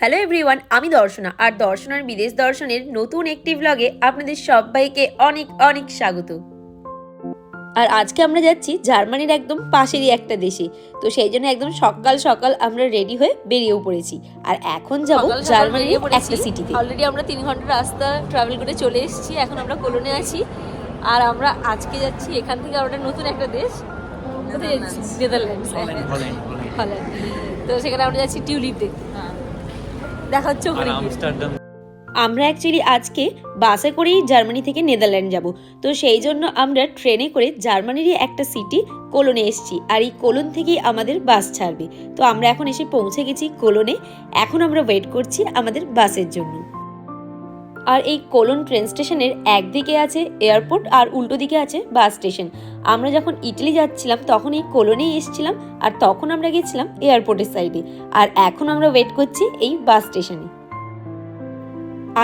Hello everyone আমি দর্শনা। আর দর্শনার বিদেশ দর্শনের নতুন একটি ব্লগে আপনাদের সবাইকে অনেক অনেক স্বাগত। আর আজকে আমরা যাচ্ছি জার্মানির একদম পাশেরই একটা দেশে। তো সেই জন্য একদম সকাল সকাল আমরা রেডি হয়ে বেরিয়েও পড়েছি। আর এখন যাব জার্মানির একটা সিটিতে অলরেডি আমরা তিন ঘণ্টা রাস্তা ট্রাভেল করে চলে এসেছি। এখন আমরা কোলনে আছি। আর আমরা আজকে যাচ্ছি এখান থেকে আমরা নতুন একটা দেশ। নেদারল্যান্ডস হল্যান্ড তো সেখানে আমরা যাচ্ছি টিউলিপ। দেখতে দেখা হচ্ছে ওখানে আমস্টারডাম। আমরা অ্যাকচুয়ালি আজকে বাসে করেই জার্মানি থেকে নেদারল্যান্ড যাব। তো সেই জন্য আমরা ট্রেনে করে জার্মানিরই একটা সিটি কোলনে এসেছি। আর এই কোলন থেকেই আমাদের বাস ছাড়বে। তো আমরা এখন এসে পৌঁছে গেছি কোলনে এখন আমরা ওয়েট করছি আমাদের বাসের জন্য। আর এই কোলন ট্রেন স্টেশনের একদিকে আছে এয়ারপোর্ট আর উল্টো দিকে আছে বাস স্টেশন। আমরা যখন ইটালি যাচ্ছিলাম, তখন এই কোলনেই এসেছিলাম আর তখন আমরা গেছিলাম এয়ারপোর্টের সাইডে। আর এখন আমরা ওয়েট করছি এই বাস স্টেশনে।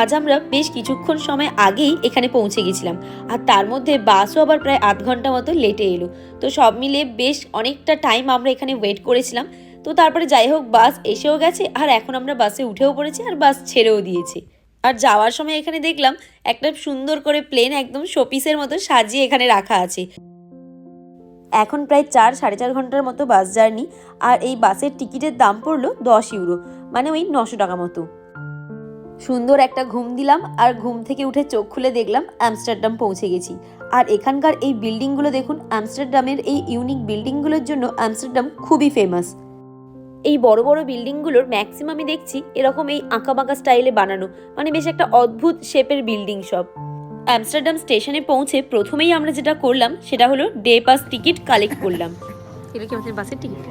আজ আমরা বেশ কিছুক্ষণ সময় আগেই এখানে পৌঁছে গেছিলাম আর তার মধ্যে বাসও আবার প্রায় আধ ঘণ্টা মতো লেটে এলো। তো সব মিলে বেশ অনেকটা টাইম আমরা এখানে ওয়েট করেছিলাম। তো তারপরে যাই হোক, বাস এসেও গেছে আর এখন আমরা বাসে উঠেও পড়েছি আর বাস ছেড়েও দিয়েছে। আর যাওয়ার সময় এখানে দেখলাম একটা সুন্দর করে প্লেন একদম শোপিসের মতো সাজিয়ে এখানে রাখা আছে। এখন প্রায় চার, সাড়ে চার ঘণ্টার মতো বাস জার্নি আর এই বাসের টিকিটের দাম পড়ল দশ ইউরো মানে ওই নশো টাকা মতো। সুন্দর একটা ঘুম দিলাম, আর ঘুম থেকে উঠে চোখ খুলে দেখলাম আমস্টারডাম পৌঁছে গেছি। আর এখানকার এই বিল্ডিংগুলো দেখুন আমস্টারডামের এই ইউনিক বিল্ডিংগুলোর জন্য আমস্টারডাম খুবই ফেমাস এই বড় বড় বিল্ডিংগুলোর ম্যাক্সিমামই দেখছি এরকম এই আঁকা বাঁকা স্টাইলে বানানো। মানে বেশ একটা অদ্ভুত শেপের বিল্ডিং সব। অ্যামস্টারডাম স্টেশনে পৌঁছে প্রথমেই আমরা যেটা করলাম সেটা হলো ডে পাস টিকিট কালেক্ট করলাম। এটা কি আমাদের বাসের টিকিট?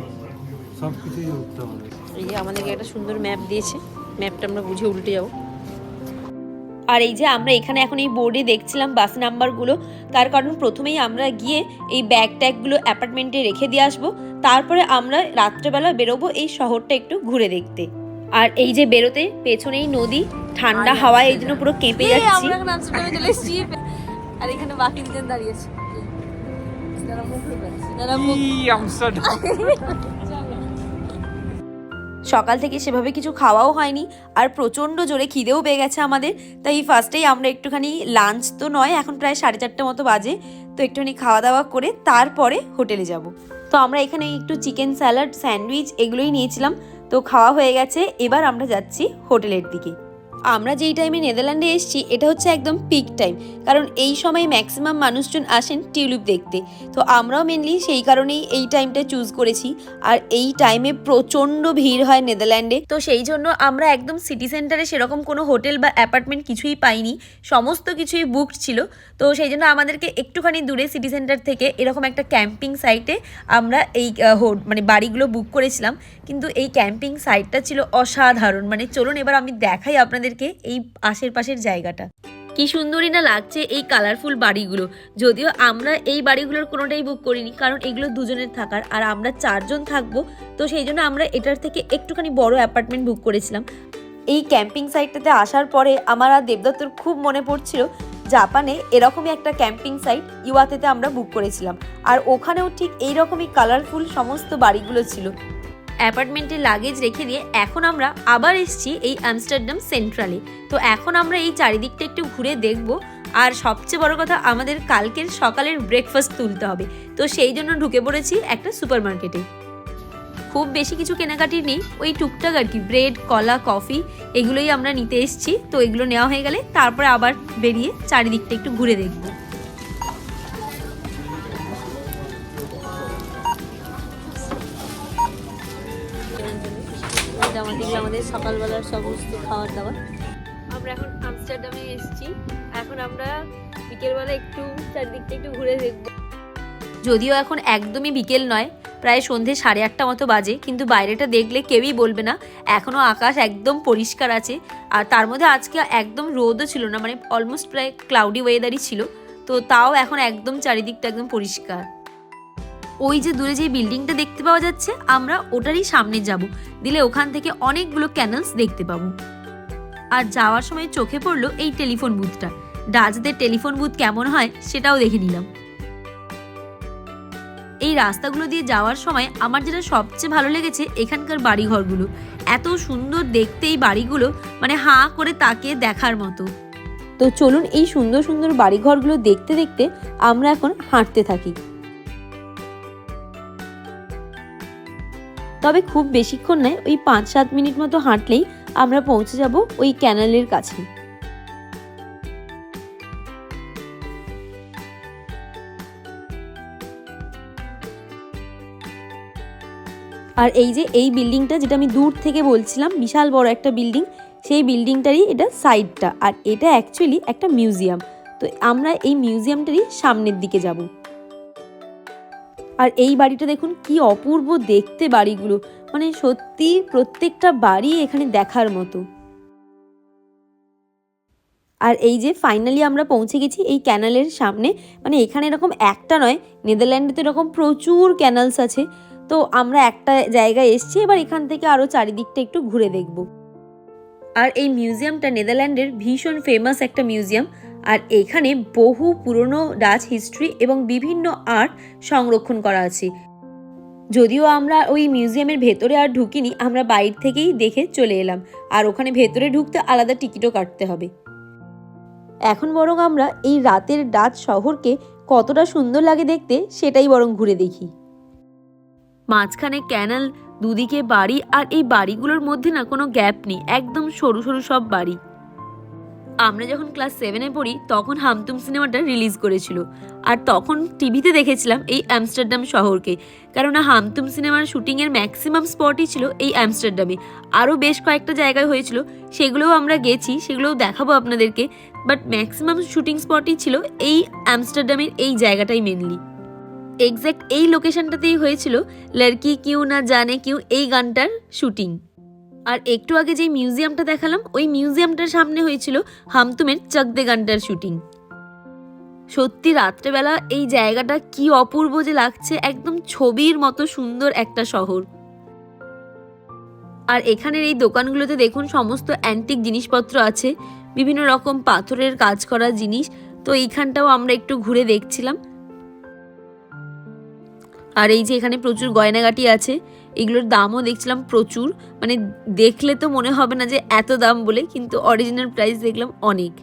এই যে আমাদেরকে একটা সুন্দর ম্যাপ দিয়েছে। ম্যাপটা আমরা বুঝে উল্টে যাব। আর এই যে আমরা এখানে এখন এই বোর্ডে দেখছিলাম বাস নাম্বারগুলো তার কারণ প্রথমেই আমরা গিয়ে এই ব্যাগ ট্যাগগুলো অ্যাপার্টমেন্টে রেখে দিয়ে আসব তারপরে আমরা রাত্রেবেলা বেরোবো এই শহরটা একটু ঘুরে দেখতে। আর এই যে বেরোতে পেছনেই নদী ঠান্ডা হাওয়ায় এই জন্য পুরো কেঁপে এই, যাচ্ছি। আর এখানে বাকি সকাল থেকে সেভাবে কিছু খাওয়াও হয়নি, আর প্রচণ্ড জোরে খিদেও পেয়ে গেছে আমাদের। তাই ফার্স্টেই আমরা একটুখানি লাঞ্চ তো নয়, এখন প্রায় সাড়ে চারটে মতো বাজে। তো একটুখানি খাওয়া দাওয়া করে তারপরে হোটেলে যাব। তো আমরা এখানে একটু চিকেন স্যালাড স্যান্ডউইচ এগুলোই নিয়েছিলাম। তো খাওয়া হয়ে গেছে, এবার আমরা যাচ্ছি হোটেলের দিকে। আমরা যেই টাইমে নেদারল্যান্ডে এসেছি, এটা হচ্ছে একদম পিক টাইম কারণ এই সময় ম্যাক্সিমাম মানুষজন আসেন টিউলিপ দেখতে। তো আমরাও মেনলি সেই কারণেই এই টাইমটা চুজ করেছি, আর এই টাইমে প্রচণ্ড ভিড় হয় নেদারল্যান্ডে তো সেই জন্য আমরা একদম সিটি সেন্টারে সেরকম কোনো হোটেল বা অ্যাপার্টমেন্ট কিছুই পাইনি, সমস্ত কিছুই বুকড ছিল। তো সেই জন্য আমাদেরকে একটুখানি দূরে সিটি সেন্টার থেকে এরকম একটা ক্যাম্পিং সাইটে আমরা এই মানে বাড়িগুলো বুক করেছিলাম। কিন্তু এই ক্যাম্পিং সাইটটা ছিল অসাধারণ মানে চলুন এবার আমি দেখাই আপনাদেরকে এই আশেপাশের জায়গাটা। কি সুন্দরই না লাগছে এই কালারফুল বাড়িগুলো। যদিও আমরা এই বাড়িগুলোর কোনোটাই বুক করিনি, কারণ এগুলো দুজনের থাকার। আর আমরা চারজন থাকব, তো সেই জন্য আমরা এটার থেকে একটুখানি বড় অ্যাপার্টমেন্ট বুক করেছিলাম। এই ক্যাম্পিং সাইটটাতে আসার পরে আমার আর দেবদত্তর খুব মনে পড়ছিল, জাপানে এরকমই একটা ক্যাম্পিং সাইট ইওয়াতেতে আমরা বুক করেছিলাম। আর ওখানেও ঠিক এইরকমই কালারফুল সমস্ত বাড়িগুলো ছিল। অ্যাপার্টমেন্টে লাগেজ রেখে দিয়ে এখন আমরা আবার এসেছি এই আমস্টারডাম সেন্ট্রালে। তো এখন আমরা এই চারিদিকটা একটু ঘুরে দেখব। আর সবচেয়ে বড় কথা, আমাদের কালকের সকালের ব্রেকফাস্ট তুলতে হবে। তো সেই জন্য ঢুকে পড়েছি একটা সুপার মার্কেটে খুব বেশি কিছু কেনাকাটি নেই, ওই টুকটাক আর কি ব্রেড কলা কফি এগুলোই আমরা নিতে এসেছি। তো এগুলো নেওয়া হয়ে গেলে তারপরে আবার বেরিয়ে চারিদিকটা একটু ঘুরে দেখব। এটা আমাদের আমাদের সকালবেলার সমস্ত খাবার দাবার আমরা এখন আমস্টারডামে এসেছি। এখন আমরা বিকেলবেলা একটু চারদিকটা একটু ঘুরে দেখব। যদিও এখন একদমই বিকেল নয় প্রায় সন্ধে সাড়ে আটটা মতো বাজে কিন্তু বাইরেটা দেখলে কেউই বলবে না। এখনও আকাশ একদম পরিষ্কার আছে আর তার মধ্যে আজকে একদম রোদও ছিল না মানে অলমোস্ট প্রায় ক্লাউডি ওয়েদারই ছিল। তো তাও এখন একদম চারিদিকটা একদম পরিষ্কার। ওই যে দূরে যে বিল্ডিংটা দেখতে পাওয়া যাচ্ছে, আমরা ওটারই সামনে যাব। দিলে ওখান থেকে অনেকগুলো ক্যানেলস দেখতে পাবো। আর যাওয়ার সময় চোখে পড়ল এই টেলিফোন বুথটা। ডাচদের টেলিফোন বুথ কেমন হয় সেটাও দেখে নিলাম। এই রাস্তাগুলো দিয়ে যাওয়ার সময় আমার যেটা সবচেয়ে ভালো লেগেছে এখানকার বাড়িঘরগুলো। এত সুন্দর দেখতে এই বাড়িগুলো মানে হাঁ করে তাকে দেখার মতো। তো চলুন এই সুন্দর সুন্দর বাড়িঘরগুলো দেখতে দেখতে আমরা এখন হাঁটতে থাকি। তবে খুব বেশিক্ষণ নয়, ওই পাঁচ সাত মিনিট মতো হাঁটলেই আমরা পৌঁছে যাব ওই ক্যানালের কাছে। আর এই যে এই বিল্ডিংটা যেটা আমি দূর থেকে বলছিলাম, বিশাল বড় একটা বিল্ডিং, সেই বিল্ডিংটারই এটা সাইডটা। আর এটা অ্যাকচুয়ালি একটা মিউজিয়াম। তো আমরা এই মিউজিয়ামটারই সামনের দিকে যাব। আর এই বাড়িটা দেখুন, কি অপূর্ব দেখতে বাড়িগুলো। মানে সত্যি প্রত্যেকটা বাড়ি এখানে দেখার মতো। আর এই যে ফাইনালি আমরা পৌঁছে গেছি এই ক্যানালের সামনে। মানে এখানে এরকম একটা নয় নেদারল্যান্ডে তো এরকম প্রচুর ক্যানালস আছে। তো আমরা একটা জায়গায় এসছি, এবার এখান থেকে আরও চারিদিকটা একটু ঘুরে দেখব। আর এই মিউজিয়ামটা নেদারল্যান্ডের ভীষণ ফেমাস একটা মিউজিয়াম আর এখানে বহু পুরনো ডাচ হিস্ট্রি এবং বিভিন্ন আর্ট সংরক্ষণ করা আছে। যদিও আমরা ওই মিউজিয়ামের ভেতরে আর ঢুকিনি, আমরা বাইরে থেকেই দেখে চলে এলাম। আর ওখানে ভেতরে ঢুকতে আলাদা টিকিটও কাটতে হবে। এখন বরং আমরা এই রাতের ডাচ শহরকে কতটা সুন্দর লাগে দেখতে, সেটাই বরং ঘুরে দেখি। মাঝখানে ক্যানাল দুদিকে বাড়ি আর এই বাড়িগুলোর মধ্যে না কোনো গ্যাপ নেই, একদম সরু সরু সব বাড়ি। আমরা যখন ক্লাস সেভেনে পড়ি, তখন হামতুম সিনেমাটা রিলিজ করেছিল। আর তখন টিভিতে দেখেছিলাম এই আমস্টারডাম শহরকে। কেননা হামতুম সিনেমার শুটিংয়ের ম্যাক্সিমাম স্পটই ছিল এই আমস্টারডামে আরও বেশ কয়েকটা জায়গায় হয়েছিল, সেগুলোও আমরা গেছি, সেগুলোও দেখাবো আপনাদেরকে। বাট ম্যাক্সিমাম শুটিং স্পটই ছিল এই আমস্টারডামের এই জায়গাটাই মেনলি এক্স্যাক্ট এই লোকেশনটাতেই হয়েছিল লড়কি কিউ না জানে কিউ এই গানটার শুটিং। আর একটু আগে যে মিউজিয়ামটা দেখালাম, ওই মিউজিয়ামটার সামনে হয়েছিল হামতুমের চকদে গানটার শুটিং। সত্যি রাত্রেবেলা এই জায়গাটা কি অপূর্ব যে লাগছে, একদম ছবির মতো সুন্দর একটা শহর। আর এখানের এই দোকানগুলোতে দেখুন সমস্ত অ্যান্টিক জিনিসপত্র আছে, বিভিন্ন রকম পাথরের কাজ করা জিনিস, তো এইখানটাও আমরা একটু ঘুরে দেখছিলাম। আর এই যে এখানে প্রচুর গয়নাগাটি আছে, এগুলোর দামও দেখছিলাম প্রচুর। মানে দেখলে তো মনে হবে না যে এত দাম বলে, কিন্তু অরিজিনাল প্রাইস দেখলাম অনেক।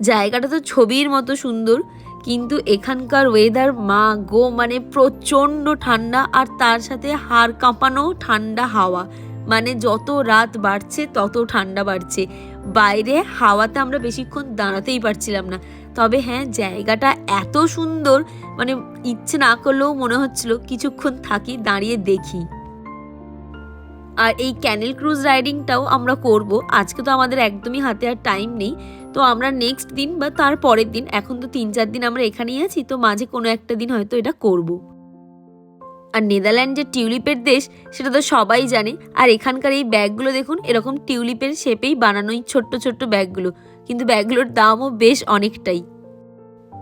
জায়গাটা তো ছবির মতো সুন্দর, কিন্তু এখানকার ওয়েদার মা গো মানে প্রচণ্ড ঠান্ডা আর তার সাথে হাড় কাঁপানো ঠান্ডা হাওয়া। মানে যত রাত বাড়ছে তত ঠান্ডা বাড়ছে। বাইরে হাওয়াতে আমরা বেশিক্ষণ দাঁড়াতেই পারছিলাম না। তবে হ্যাঁ জায়গাটা এত সুন্দর মানে ইচ্ছে না করলেও মনে হচ্ছিল কিছুক্ষণ থাকি, দাঁড়িয়ে দেখি। আর এই ক্যানেল ক্রুজ রাইডিংটাও আমরা করব। আজকে তো আমাদের একদমই হাতে আর টাইম নেই। তো আমরা নেক্সট দিন বা তার পরের দিন, এখন তো তিন চার দিন আমরা এখানেই আছি, তো মাঝে কোনো একটা দিন হয়তো এটা করব। আর নেদারল্যান্ড যে টিউলিপের দেশ, সেটা তো সবাই জানে। আর এখানকার এই ব্যাগগুলো দেখুন, এরকম টিউলিপের শেপেই বানানোই ছোট্ট ছোট্ট ব্যাগগুলো। কিন্তু ব্যাগগুলোর দামও বেশ অনেকটাই।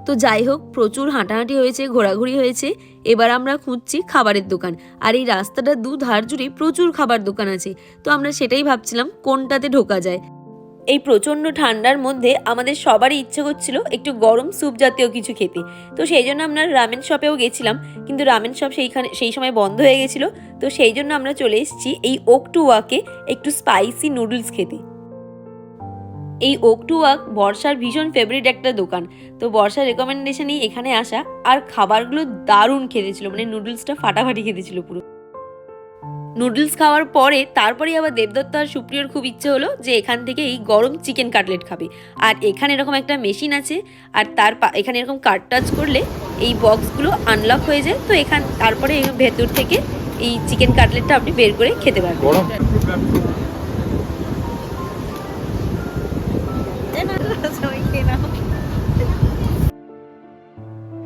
তো যাই হোক, প্রচুর হাঁটাহাঁটি হয়েছে, ঘোরাঘুরি হয়েছে। এবার আমরা খুঁজছি খাবারের দোকান। আর এই রাস্তাটা দু ধার জুড়ে প্রচুর খাবার দোকান আছে। তো আমরা সেটাই ভাবছিলাম কোনটাতে ঢোকা যায়। এই প্রচণ্ড ঠান্ডার মধ্যে আমাদের সবারই ইচ্ছে করছিল একটু গরম স্যুপ জাতীয় কিছু খেতে। তো সেই জন্য আমরা রামেন শপেও গেছিলাম। কিন্তু রামেন শপ সেইখানে, সেই সময় বন্ধ হয়ে গেছিল। তো সেই জন্য আমরা চলে এসেছি এই ওক টু ওয়াকে একটু স্পাইসি নুডলস খেতে। এই ওক টু ওয়াক বর্ষার ভীষণ ফেভারিট একটা দোকান। তো বর্ষার রেকমেন্ডেশনেই এখানে আসা। আর খাবারগুলো দারুণ খেতেছিল মানে নুডলসটা ফাটাফাটি খেতেছিল পুরো। নুডলস খাওয়ার পরে তারপরেই আবার দেবদত্ত আর সুপ্রিয়র খুব ইচ্ছে হলো যে এখান থেকে এই গরম চিকেন কাটলেট খাবে। আর এখানে এরকম একটা মেশিন আছে, আর তার এখানে এরকম কাট টাচ করলে এই বক্সগুলো আনলক হয়ে যায়। তো এখান, তারপরে ভেতর থেকে এই চিকেন কাটলেটটা আপনি বের করে খেতে পারবেন।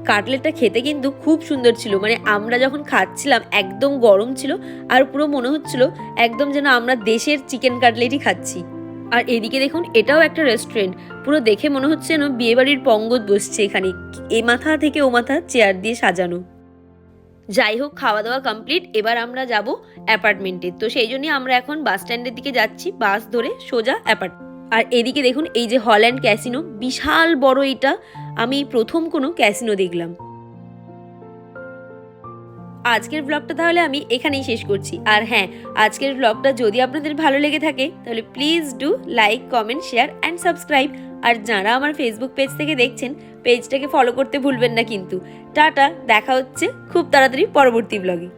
কাটলেটটা খেতে কিন্তু খুব সুন্দর ছিল। মানে আমরা যখন খাচ্ছিলাম, একদম গরম ছিল আর পুরো মনে হচ্ছিল একদম যেন আমরা দেশের চিকেন কাটলেটই খাচ্ছি। আর এদিকে দেখুন, এটাও একটা রেস্টুরেন্ট পুরো দেখে মনে হচ্ছে যেন বিয়েবাড়ির পঙ্গত বসছে এখানে। এ মাথা থেকে ও মাথা চেয়ার দিয়ে সাজানো। যাই হোক খাওয়া দাওয়া কমপ্লিট এবার আমরা যাব অ্যাপার্টমেন্টে তো সেই জন্যই আমরা এখন বাস স্ট্যান্ডের দিকে যাচ্ছি। বাস ধরে সোজা অ্যাপার্ট আর এদিকে দেখুন, এই যে হল্যান্ড ক্যাসিনো, বিশাল বড় এটা। আমি প্রথম কোনো ক্যাসিনো দেখলাম। আজকের ব্লগটা তাহলে আমি এখানেই শেষ করছি। আর হ্যাঁ আজকের ব্লগটা যদি আপনাদের ভালো লেগে থাকে, তাহলে please do like comment share and subscribe আর যারা আমার ফেসবুক পেজ থেকে দেখছেন পেজটাকে ফলো করতে ভুলবেন না কিন্তু। টাটা, দেখা হচ্ছে খুব তাড়াতাড়ি পরবর্তী ব্লগে